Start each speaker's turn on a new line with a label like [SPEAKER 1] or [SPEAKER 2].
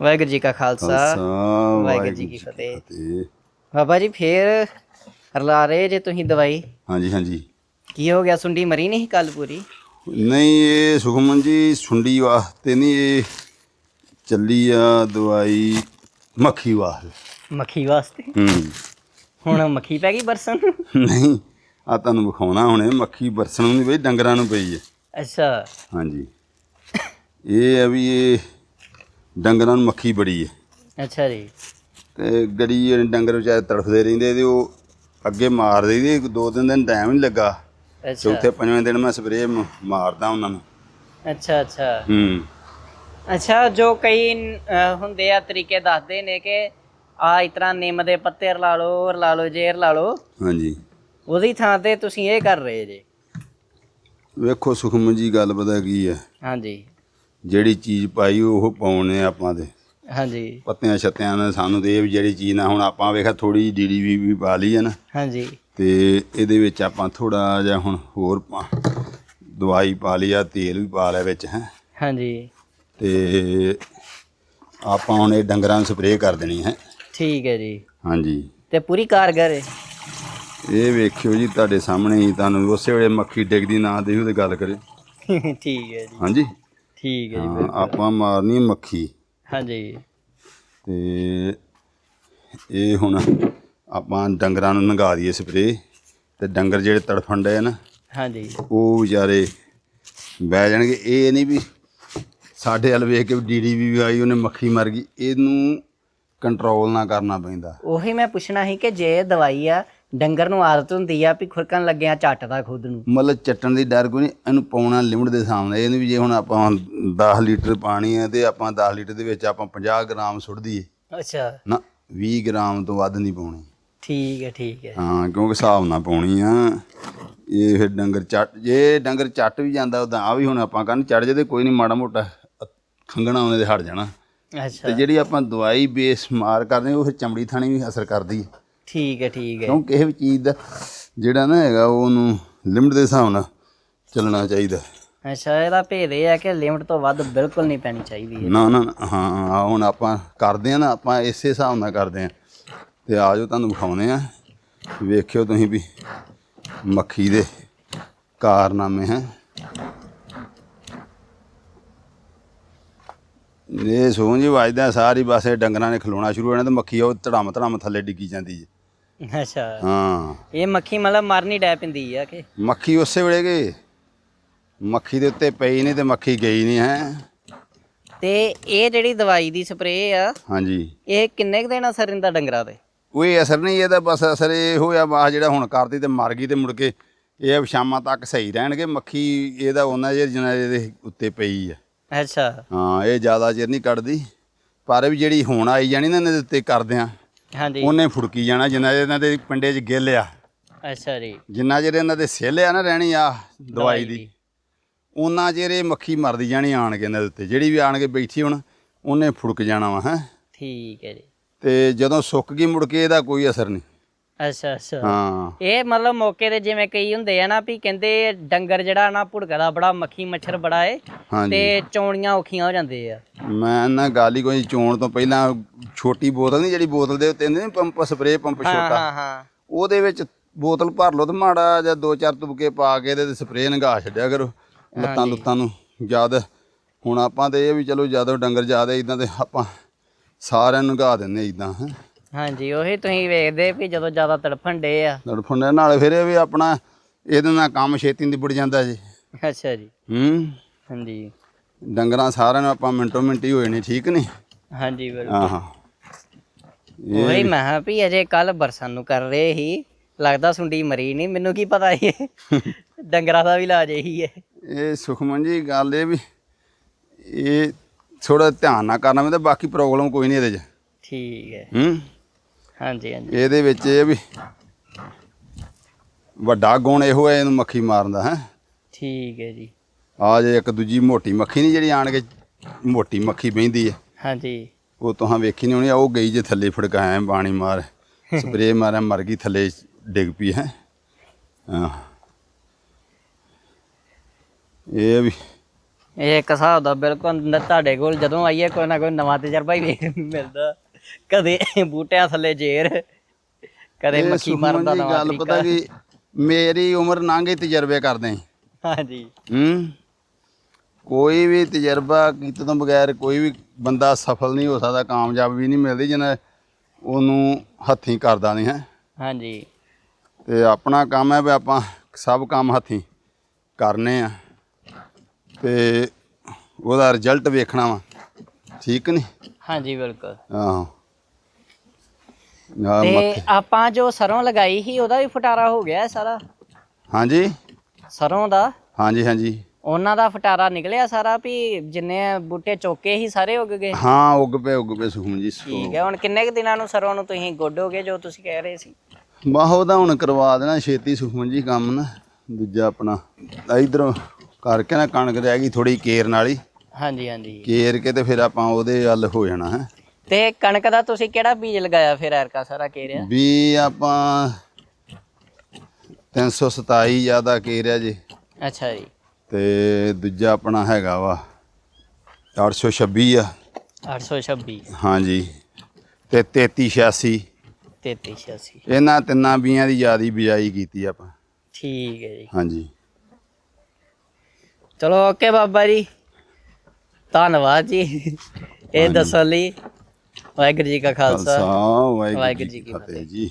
[SPEAKER 1] ਵਾਹਿਗੁਰੂ ਜੀ ਕਾ ਖਾਲਸਾ ਵਾਹਿਗੁਰੂ ਜੀ ਕੀ ਫਤਿਹ। ਬਾਬਾ ਜੀ ਫੇਰ ਰਲਾ ਰਹੇ ਜੇ ਤੁਸੀਂ ਦਵਾਈ?
[SPEAKER 2] ਹਾਂਜੀ ਹਾਂਜੀ।
[SPEAKER 1] ਕੀ ਹੋ ਗਿਆ? ਸੁੰਡੀ ਮਰੀ ਨਹੀਂ ਕੱਲ ਪੂਰੀ?
[SPEAKER 2] ਨਹੀਂ ਇਹ ਸੁਖਮਨ ਜੀ ਸੁੰਡੀ ਵਾਸਤੇ ਨਹੀਂ ਇਹ ਚੱਲੀ ਆ ਦਵਾਈ ਮੱਖੀ ਵਾਸਤੇ।
[SPEAKER 1] ਮੱਖੀ ਵਾਸਤੇ?
[SPEAKER 2] ਹੂੰ।
[SPEAKER 1] ਹੁਣ ਮੱਖੀ ਪੈ ਗਈ ਬਰਸਨ
[SPEAKER 2] ਨਹੀਂ ਆ ਤੁਹਾਨੂੰ ਵਿਖਾਉਣਾ ਹੁਣੇ ਮੱਖੀ ਬਰਸਣ ਨੂੰ ਨਹੀਂ ਬਈ ਡੰਗਰਾਂ ਨੂੰ ਪਈ ਹੈ
[SPEAKER 1] ਅੱਛਾ।
[SPEAKER 2] ਹਾਂਜੀ। ਇਹ ਹੈ ਵੀ ਇਹ ਡੰਗਰਾਂ ਨੂੰ ਮੱਖੀ ਬੜੀ ਹੈ।
[SPEAKER 1] ਅੱਛਾ ਜੀ।
[SPEAKER 2] ਤੇ ਗੜੀ ਜਿਹੜੇ ਡੰਗਰ ਵਿਚਾਰੇ ਤੜਫਦੇ ਰਹਿੰਦੇ ਤੇ ਉਹ ਅੱਗੇ ਮਾਰ ਦਈਦੇ ਦੋ ਤਿੰਨ ਦਿਨ ਟਾਈਮ ਨਹੀਂ ਲੱਗਾ।
[SPEAKER 1] ਅੱਛਾ।
[SPEAKER 2] ਚੌਥੇ ਪੰਜਵੇਂ ਦਿਨ ਮੈਂ ਸਪਰੇਅ ਮਾਰਦਾ ਉਹਨਾਂ ਨੂੰ।
[SPEAKER 1] ਅੱਛਾ ਅੱਛਾ।
[SPEAKER 2] ਹੂੰ।
[SPEAKER 1] ਅੱਛਾ ਜੋ ਕਈ ਹੁੰਦੇ ਆ ਤਰੀਕੇ ਦੱਸਦੇ ਨੇ ਕਿ ਆ ਇਸ ਤਰ੍ਹਾਂ ਨਿੰਮ ਦੇ ਪੱਤੇ ਰਲਾ ਲਓ ਰਲਾ ਲਓ ਜੇਰ ਲਾ ਲਓ।
[SPEAKER 2] ਹਾਂਜੀ।
[SPEAKER 1] ਉਹਦੀ ਥਾਂ ਤੇ ਤੁਸੀਂ ਇਹ ਕਰ ਰਹੇ ਜੇ।
[SPEAKER 2] ਵੇਖੋ ਸੁਖਮਨ ਜੀ ਗੱਲ ਪਤਾ ਕੀ ਹੈ?
[SPEAKER 1] ਹਾਂਜੀ।
[SPEAKER 2] ਜਿਹੜੀ ਚੀਜ਼ ਪਾਈ ਉਹ ਪਾਉਣੇ ਆਪਾਂ ਤੇ
[SPEAKER 1] ਹਾਂਜੀ।
[SPEAKER 2] ਪੱਤਿਆਂ ਛੱਤਿਆਂ ਨੇ ਸਾਨੂੰ ਵੀ ਜਿਹੜੀ ਚੀਜ਼ ਨਾ ਹੁਣ ਆਪਾਂ ਵੇਖਿਆ ਥੋੜੀ ਡੀਡੀਵੀ ਵੀ ਪਾ ਲਈ ਹੈ ਨਾ।
[SPEAKER 1] ਹਾਂਜੀ।
[SPEAKER 2] ਤੇ ਇਹਦੇ ਵਿੱਚ ਆਪਾਂ ਥੋੜਾ ਜਿਹਾ ਹੁਣ ਹੋਰ ਪਾ- ਦਵਾਈ ਪਾ ਲਈ ਆ ਤੇਲ ਵੀ ਪਾ ਲਿਆ ਵਿੱਚ ਹੈ।
[SPEAKER 1] ਹਾਂਜੀ।
[SPEAKER 2] ਤੇ ਆਪਾਂ ਹੁਣ ਇਹ ਡੰਗਰਾਂ ਨੂੰ ਸਪਰੇਅ ਕਰ ਦੇਣੀ ਹੈ।
[SPEAKER 1] ਠੀਕ ਹੈ ਜੀ।
[SPEAKER 2] ਹਾਂਜੀ।
[SPEAKER 1] ਤੇ ਪੂਰੀ ਕਾਰਗਰ ਹੈ।
[SPEAKER 2] ਇਹ ਵੇਖਿਓ ਜੀ ਤੁਹਾਡੇ ਸਾਹਮਣੇ ਹੀ ਤੁਹਾਨੂੰ ਉਸੇ ਵੇਲੇ ਮੱਖੀ ਡਿੱਗਦੀ ਨਾ ਦੇਖੋ ਤੇ ਗੱਲ ਕਰੇ
[SPEAKER 1] ਠੀਕ ਹੈ ਜੀ।
[SPEAKER 2] ਹਾਂਜੀ।
[SPEAKER 1] ਠੀਕ ਹੈ ਜੀ
[SPEAKER 2] ਹਾਂ, ਆਪਾਂ ਮਾਰਨੀ ਹੈ ਮੱਖੀ।
[SPEAKER 1] ਹਾਂਜੀ।
[SPEAKER 2] ਤੇ ਇਹ ਹੁਣ ਆਪਾਂ ਡੰਗਰਾਂ ਨੂੰ ਨੰਗਾ ਦਈਏ ਸਪਰੇ ਤੇ ਡੰਗਰ ਜਿਹੜੇ ਤੜਫਣ ਡਏ ਨਾ
[SPEAKER 1] ਹਾਂਜੀ।
[SPEAKER 2] ਉਹ ਵਿਚਾਰੇ ਬਹਿ ਜਾਣਗੇ। ਇਹ ਨਹੀਂ ਵੀ ਸਾਡੇ ਵੱਲ ਵੇਖ ਕੇ ਡੀਡੀ ਵੀ ਆਈ ਉਹਨੇ ਮੱਖੀ ਮਰ ਗਈ। ਇਹਨੂੰ ਕੰਟਰੋਲ ਨਾ ਕਰਨਾ ਪੈਂਦਾ।
[SPEAKER 1] ਉਹੀ ਮੈਂ ਪੁੱਛਣਾ ਸੀ ਕਿ ਜੇ ਇਹ ਦਵਾਈ ਆ ਡੰਗਰ ਨੂੰ ਆਦਤ ਹੁੰਦੀ ਆ ਵੀ ਖੁਰਕਣ ਲੱਗਿਆ ਝੱਟਦਾ ਖੁਦ ਨੂੰ।
[SPEAKER 2] ਮਤਲਬ ਚੱਟਣ ਦੀ ਡਰ ਕੋਈ ਨਹੀਂ ਇਹਨੂੰ ਪਾਉਣਾ ਲਿਮਟ ਦੇ ਸਾਹਮਣੇ ਇਹ ਨਹੀਂ ਵੀ ਜੇ ਹੁਣ ਆਪਾਂ 10 ਲੀਟਰ ਪਾਣੀ ਹੈ ਤੇ ਆਪਾਂ 10 ਲੀਟਰ ਦੇ ਵਿੱਚ ਆਪਾਂ 50 ਗ੍ਰਾਮ ਸੁੱਟ ਦਈਏ।
[SPEAKER 1] ਅੱਛਾ।
[SPEAKER 2] ਨਾ 20 ਗ੍ਰਾਮ ਤੋਂ ਵੱਧ ਨਹੀਂ ਪਾਉਣੀ।
[SPEAKER 1] ਠੀਕ ਹੈ ਠੀਕ ਹੈ।
[SPEAKER 2] ਹਾਂ ਕਿਉਂਕਿ ਹਿਸਾਬ ਨਾਲ ਪਾਉਣੀ ਆ। ਇਹ ਫਿਰ ਡੰਗਰ ਚੱਟ ਜੇ ਡੰਗਰ ਚੱਟ ਵੀ ਜਾਂਦਾ ਉਦਾਂ ਆ ਵੀ ਹੁਣ ਆਪਾਂ ਕੰਨ ਚੜ ਜੇ ਤੇ ਕੋਈ ਨਹੀਂ ਮਾੜਾ ਮੋਟਾ ਖੰਗਣਾ ਉਹਨੇ ਤੇ ਹਟ ਜਾਣਾ।
[SPEAKER 1] ਅੱਛਾ।
[SPEAKER 2] ਤੇ ਜਿਹੜੀ ਆਪਾਂ ਦਵਾਈ ਬੇਸ ਮਾਰ ਕਰਦੇ ਉਹ ਫਿਰ ਚਮੜੀ ਥਾਣੀ ਵੀ ਅਸਰ ਕਰਦੀ ਹੈ
[SPEAKER 1] ਠੀਕ ਹੈ ਠੀਕ ਹੈ।
[SPEAKER 2] ਕਿਉਂ ਕਿਸੇ ਵੀ ਚੀਜ਼ ਦਾ ਜਿਹੜਾ ਨਾ ਹੈਗਾ ਉਹਨੂੰ ਲਿਮਟ ਦੇ ਹਿਸਾਬ ਨਾਲ ਚੱਲਣਾ ਚਾਹੀਦਾ।
[SPEAKER 1] ਅੱਛਾ ਇਹਦਾ ਭੇਦ ਇਹ ਹੈ ਕਿ ਲਿਮਟ ਤੋਂ ਵੱਧ ਬਿਲਕੁਲ ਨਹੀਂ ਪੈਣੀ ਚਾਹੀਦੀ ਹੈ।
[SPEAKER 2] ਨਾ ਨਾ ਨਾ, ਹਾਂ ਹੁਣ ਆਪਾਂ ਕਰਦੇ ਆ ਨਾ ਆਪਾਂ ਇਸੇ ਹਿਸਾਬ ਨਾਲ ਕਰਦੇ ਆ ਤੇ ਆ ਜਾਓ ਤੁਹਾਨੂੰ ਵਿਖਾਉਨੇ ਆ ਵੇਖਿਓ ਤੁਸੀਂ ਵੀ ਮੱਖੀ ਦੇ ਕਾਰਨਾਮੇ ਹੈ। ਇਹ ਸੋਹ ਜੀ ਵੱਜਦਾ ਸਾਰੀ ਪਾਸੇ ਡੰਗਰਾਂ ਨੇ ਖਲੋਣਾ ਸ਼ੁਰੂ ਹੋ ਜਾਣਾ ਤੇ ਮੱਖੀ ਉਹ ਧੜਮ ਧੜਮ ਥੱਲੇ ਡਿੱਗੀ ਜਾਂਦੀ ਹੈ।
[SPEAKER 1] ਅੱਛਾ।
[SPEAKER 2] ਹਾਂ।
[SPEAKER 1] ਇਹ ਮੱਖੀ ਮਤਲਬ ਮਰਨੀ ਡੈ ਪਿੰਦੀ ਆ ਕਿ?
[SPEAKER 2] ਮੱਖੀ ਉਸੇ ਵੇਲੇ ਗਏ ਮੱਖੀ ਦੇ ਉੱਤੇ ਪਈ ਨਹੀਂ ਤੇ ਮੱਖੀ ਗਈ ਨਹੀਂ ਹੈ।
[SPEAKER 1] ਤੇ ਇਹ ਜਿਹੜੀ ਦਵਾਈ ਦੀ ਸਪਰੇਅ ਆ
[SPEAKER 2] ਹਾਂਜੀ।
[SPEAKER 1] ਇਹ ਕਿੰਨੇ ਕੁ ਦਿਨ ਅਸਰ ਰਹਿੰਦਾ ਡੰਗਰਾਂ ਤੇ?
[SPEAKER 2] ਕੋਈ ਅਸਰ ਨਹੀਂ ਇਹਦਾ ਬਸ ਅਸਰ ਇਹ ਹੋਇਆ ਬਾ ਜਿਹੜਾ ਹੁਣ ਕਰਦੀ ਤੇ ਮਰ ਗਈ ਤੇ ਮੁੜ ਕੇ ਇਹ ਆ ਸ਼ਾਮਾਂ ਤੱਕ ਸਹੀ ਰਹਿਣਗੇ। ਮੱਖੀ ਇਹਦਾ ਉਹਨਾਂ ਚਿਰ ਜਿੰਨਾ ਇਹਦੇ ਉੱਤੇ ਪਈ ਆ।
[SPEAKER 1] ਅੱਛਾ।
[SPEAKER 2] ਹਾਂ ਇਹ ਜ਼ਿਆਦਾ ਚਿਰ ਨਹੀਂ ਕੱਢਦੀ। ਪਰ ਵੀ ਜਿਹੜੀ ਹੁਣ ਆਈ ਜਾਣੀ ਨਾ ਇਹਨਾਂ ਦੇ ਉੱਤੇ ਕਰਦਿਆਂ
[SPEAKER 1] ਹਾਂਜੀ।
[SPEAKER 2] ਉਹਨੇ ਫੁੜਕੀ ਜਾਣਾ ਜਿੰਨਾ ਚਿਰ ਇਹਨਾਂ ਦੇ ਪਿੰਡੇ 'ਚ ਗਿੱਲ ਆ।
[SPEAKER 1] ਅੱਛਾ ਜੀ।
[SPEAKER 2] ਜਿੰਨਾ ਚਿਰ ਇਹਨਾਂ ਦੇ ਸਿੱਲ ਆ ਨਾ ਰਹਿਣੀ ਆ ਦਵਾਈ ਦੀ ਉਹਨਾਂ ਚਿਰ ਇਹ ਮੱਖੀ ਮਰਦੀ ਜਾਣੀ ਆਣ ਕੇ ਇਹਨਾਂ ਦੇ ਉੱਤੇ। ਜਿਹੜੀ ਵੀ ਆਣ ਕੇ ਬੈਠੀ ਹੁਣ ਉਹਨੇ ਫੁੜਕ ਜਾਣਾ ਵਾ ਹੈ।
[SPEAKER 1] ਠੀਕ ਹੈ ਜੀ।
[SPEAKER 2] ਤੇ ਜਦੋਂ ਸੁੱਕ ਗਈ ਮੁੜ ਕੇ ਇਹਦਾ ਕੋਈ ਅਸਰ ਨਹੀਂ।
[SPEAKER 1] ਅੱਛਾ ਅੱਛਾ।
[SPEAKER 2] ਹਾਂ।
[SPEAKER 1] ਇਹ ਮਤਲਬ ਮੌਕੇ ਤੇ ਜਿਵੇਂ ਕਈ ਹੁੰਦੇ ਆ ਨਾ ਵੀ ਕਹਿੰਦੇ ਡੰਗਰ ਜਿਹੜਾ ਨਾ ਭੁੜਕਦਾ ਬੜਾ ਮੱਖੀ ਮੱਛਰ ਬੜਾ ਏ ਤੇ ਚੌਣੀਆਂ ਔਖੀਆਂ ਹੋ ਜਾਂਦੇ ਆ।
[SPEAKER 2] ਮੈਂ ਨਾ ਗੱਲ ਹੀ ਕੋਈ ਚੋਣ ਤੋਂ ਪਹਿਲਾਂ ਛੋਟੀ ਬੋਤਲ ਨਹੀਂ ਜਿਹੜੀ ਬੋਤਲ ਦੇ ਉੱਤੇ ਹੁੰਦੀ ਨੀ ਪੰਪ ਸਪਰੇਅ ਪੰਪ
[SPEAKER 1] ਹਾਂ
[SPEAKER 2] ਛੋਟਾ
[SPEAKER 1] ਹਾਂ ਹਾਂ।
[SPEAKER 2] ਉਹਦੇ ਵਿੱਚ ਬੋਤਲ ਭਰ ਲਓ ਤੇ ਮਾੜਾ ਜਾਂ ਦੋ ਚਾਰ ਤੁਬਕੇ ਪਾ ਕੇ ਇਹਦੇ ਤੇ ਸਪਰੇਅ ਨਗਾ ਛੱਡਿਆ ਕਰੋ ਲੱਤਾਂ ਲੁੱਤਾਂ ਨੂੰ। ਜਦ ਹੁਣ ਆਪਾਂ ਤੇ ਇਹ ਵੀ ਚਲੋ ਜਦੋਂ ਡੰਗਰ ਜ਼ਿਆਦਾ ਇਦਾਂ ਤੇ ਆਪਾਂ ਸਾਰਿਆਂ ਨੂੰ ਨਗਾ ਦਿੰਦੇ ਇਦਾਂ ਹੈ।
[SPEAKER 1] ਹਾਂਜੀ ਉਹੀ ਤੁਸੀਂ ਵੇਖਦੇ ਵੀ ਜਦੋਂ ਜ਼ਿਆਦਾ ਤੜਫਣ ਡੇ ਆ।
[SPEAKER 2] ਲੜਫੁੰਡੇ ਨਾਲ ਫਿਰ ਇਹ ਵੀ ਆਪਣਾ ਇਹਦੇ ਨਾਲ ਕੰਮ ਛੇਤੀ ਨਿਬੜ ਜਾਂਦਾ ਜੀ।
[SPEAKER 1] ਅੱਛਾ ਜੀ।
[SPEAKER 2] ਹੂੰ।
[SPEAKER 1] ਹਾਂਜੀ।
[SPEAKER 2] ਡੰਗਰਾਂ ਸਾਰਿਆਂ ਨੂੰ ਆਪਾਂ ਮਿੰਟੋ ਮਿੰਟੀ ਹੋਏ ਨੇ ਠੀਕ ਨੇ?
[SPEAKER 1] ਹਾਂਜੀ ਬਿਲਕੁਲ।
[SPEAKER 2] ਹਾਂ ਹਾਂ।
[SPEAKER 1] ਉਹੀ ਮੈਂ ਕਿਹਾ ਵੀ ਅਜੇ ਕੱਲ ਬਰਸਾਂ ਨੂੰ ਕਰ ਰਹੇ ਸੀ। ਲੱਗਦਾ ਸੁੰਡੀ ਮਰੀ ਨਹੀਂ ਮੈਨੂੰ ਕੀ ਪਤਾ ਇਹ। ਡੰਗਰਾਂ ਦਾ ਵੀ ਇਲਾਜ ਇਹੀ ਹੈ।
[SPEAKER 2] ਇਹ ਸੁਖਮਨ ਜੀ ਗੱਲ ਇਹ ਵੀ ਇਹ ਥੋੜਾ ਧਿਆਨ ਨਾਲ ਕਰਨਾ ਪੈਂਦਾ ਬਾਕੀ ਪ੍ਰੋਬਲਮ ਕੋਈ ਨਹੀਂ ਇਹਦੇ 'ਚ।
[SPEAKER 1] ਠੀਕ ਹੈ।
[SPEAKER 2] ਹੂੰ?
[SPEAKER 1] ਹਾਂਜੀ ਹਾਂਜੀ।
[SPEAKER 2] ਇਹਦੇ ਵਿੱਚ ਇਹ ਵੀ ਵੱਡਾ ਗੁਣ ਇਹੋ ਹੈ ਇਹਨੂੰ ਮੱਖੀ ਮਾਰਨ ਦਾ ਹੈ।
[SPEAKER 1] ਠੀਕ ਹੈ ਜੀ।
[SPEAKER 2] ਆ ਜੇ ਇੱਕ ਦੂਜੀ ਮੋਟੀ ਮੱਖੀ ਨਹੀਂ ਜਿਹੜੀ ਆਣ ਕੇ ਮੋਟੀ ਮੱਖੀ ਬਹਿੰਦੀ ਹੈ।
[SPEAKER 1] ਹਾਂਜੀ।
[SPEAKER 2] ਉਹ ਤੁਹਾਂ ਵੇਖੀ ਨਹੀਂ ਹੋਣੀ ਉਹ ਗਈ ਜੇ ਥੱਲੇ ਫੜਕਾਇਆ ਬਾਣੀ ਮਾਰ ਸਪਰੇਅ ਮਾਰਿਆ ਮਰ ਗਈ ਥੱਲੇ ਡਿੱਗ ਪਈ ਹੈ। ਇਹ ਵੀ
[SPEAKER 1] ਇਹ ਇੱਕ ਹਿਸਾਬ ਦਾ ਬਿਲਕੁਲ ਤੁਹਾਡੇ ਕੋਲ ਜਦੋਂ ਆਈਏ ਕੋਈ ਨਾ ਕੋਈ ਨਵਾਂ ਤਜਰਬਾ ਹੀ ਮਿਲਦਾ। ਕਦੇ ਬੂਟਿਆਂ ਥੱਲੇ ਜੇਰ ਕਦੇ ਮੱਖੀ ਮਾਰਨ ਦਾ ਨਵਾਂ
[SPEAKER 2] ਗੱਲ ਪਤਾ ਕਿ ਮੇਰੀ ਉਮਰ ਨਾਂਗੇ ਤਜਰਬੇ ਕਰਦੇ
[SPEAKER 1] ਹਾਂਜੀ।
[SPEAKER 2] ਹੂੰ। ਕੋਈ ਵੀ ਤਜਰਬਾ ਕੀਤੇ ਤੋਂ ਬਗੈਰ ਕੋਈ ਵੀ ਬੰਦਾ ਸਫਲ ਨਹੀਂ ਹੋ ਸਕਦਾ ਕਾਮਯਾਬ ਵੀ ਨਹੀਂ ਮਿਲਦੀ ਜਿੰਨਾ ਉਹਨੂੰ ਹੱਥੀਂ ਕਰਦਾ ਨਹੀਂ ਹੈ।
[SPEAKER 1] ਹਾਂਜੀ।
[SPEAKER 2] ਤੇ ਆਪਣਾ ਕੰਮ ਹੈ ਵੀ ਆਪਾਂ ਸਭ ਕੰਮ ਹੱਥੀਂ ਕਰਨੇ ਆ। ਤੇ ਉਹਦਾ ਰਿਜ਼ਲਟ ਵੇਖਣਾ ਵਾ। ਠੀਕ ਨਹੀਂ?
[SPEAKER 1] ਹਾਂਜੀ ਬਿਲਕੁਲ।
[SPEAKER 2] ਆਹੋ। ਆਹ
[SPEAKER 1] ਤੇ ਆਪਾਂ ਜੋ ਸਰੋਂ ਲਗਾਈ ਸੀ ਉਹਦਾ ਵੀ ਫਟਾਰਾ ਹੋ ਗਿਆ ਹੈ ਸਾਰਾ?
[SPEAKER 2] ਹਾਂਜੀ।
[SPEAKER 1] ਸਰੋਂ ਦਾ?
[SPEAKER 2] ਹਾਂਜੀ ਹਾਂਜੀ।
[SPEAKER 1] ਉਹਨਾਂ ਦਾ ਫਟਾਰਾ ਨਿਕਲਿਆ ਸਾਰਾ ਵੀ ਜਿੰਨੇ ਬੂਟੇ ਚੋਕੇ ਸੀ ਸਾਰੇ ਉੱਗ ਗਏ?
[SPEAKER 2] ਹਾਂ ਉੱਗ ਪਏ ਉੱਗ ਪਏ ਸੁਖਮ ਜੀ
[SPEAKER 1] ਠੀਕ ਹੈ ਹੁਣ ਕਿੰਨੇ ਕੁ ਦਿਨਾਂ ਨੂੰ ਸਰੋਂ ਨੂੰ ਤੁਸੀਂ ਗੋਡੋਗੇ ਜੋ ਤੁਸੀਂ ਕਹਿ ਰਹੇ ਸੀ?
[SPEAKER 2] ਬਾਹ ਉਹਦਾ ਹੁਣ ਕਰਵਾ ਦੇਣਾ ਛੇਤੀ ਸੁਖਮਨ ਜੀ ਕੰਮ ਨਾ ਦੂਜਾ ਆਪਣਾ ਇਧਰੋਂ ਕਰਕੇ ਨਾ ਕਣਕ ਰਹਿ ਗਈ ਥੋੜੀ ਕੇਰ ਨਾਲ ਹੀ।
[SPEAKER 1] ਹਾਂਜੀ ਹਾਂਜੀ।
[SPEAKER 2] ਕੇਰ ਕੇ ਤੇ ਫਿਰ ਆਪਾਂ ਉਹਦੇ ਹੱਲ ਹੋ ਜਾਣਾ ਹੈ।
[SPEAKER 1] ਤੇ ਕਣਕ ਦਾ ਤੁਸੀਂ ਕਿਹੜਾ ਬੀਜ ਲਗਾਇਆ ਫਿਰ ਐਰਕਾ ਸਾਰਾ ਕੇਰਿਆ?
[SPEAKER 2] ਵੀ ਆਪਾਂ 327 ਜ਼ਿਆਦਾ ਕੇਰਿਆ ਜੀ।
[SPEAKER 1] ਅੱਛਾ ਜੀ।
[SPEAKER 2] ਤੇ ਦੂਜਾ ਆਪਣਾ ਹੈਗਾ ਵਾ 826 ਆ।
[SPEAKER 1] 826
[SPEAKER 2] ਹਾਂਜੀ ਤੇ 3386
[SPEAKER 1] 3386
[SPEAKER 2] ਇਹਨਾਂ ਤਿੰਨਾਂ ਬੀਆਂ ਦੀ ਜ਼ਿਆਦੀ ਬਿਜਾਈ ਕੀਤੀ ਆਪਾਂ।
[SPEAKER 1] ਠੀਕ ਹੈ ਜੀ।
[SPEAKER 2] ਹਾਂਜੀ।
[SPEAKER 1] ਚਲੋ ਓਕੇ ਬਾਬਾ ਜੀ। ਧੰਨਵਾਦ ਜੀ। ਇਹ ਦੱਸਣ ਲਈ ਵਾਹਿਗੁਰੂ ਜੀ ਕਾ ਖਾਲਸਾ। ਵਾਹਿਗੁਰੂ ਜੀ
[SPEAKER 2] ਕੀ ਫਤਿਹ। ਜੀ।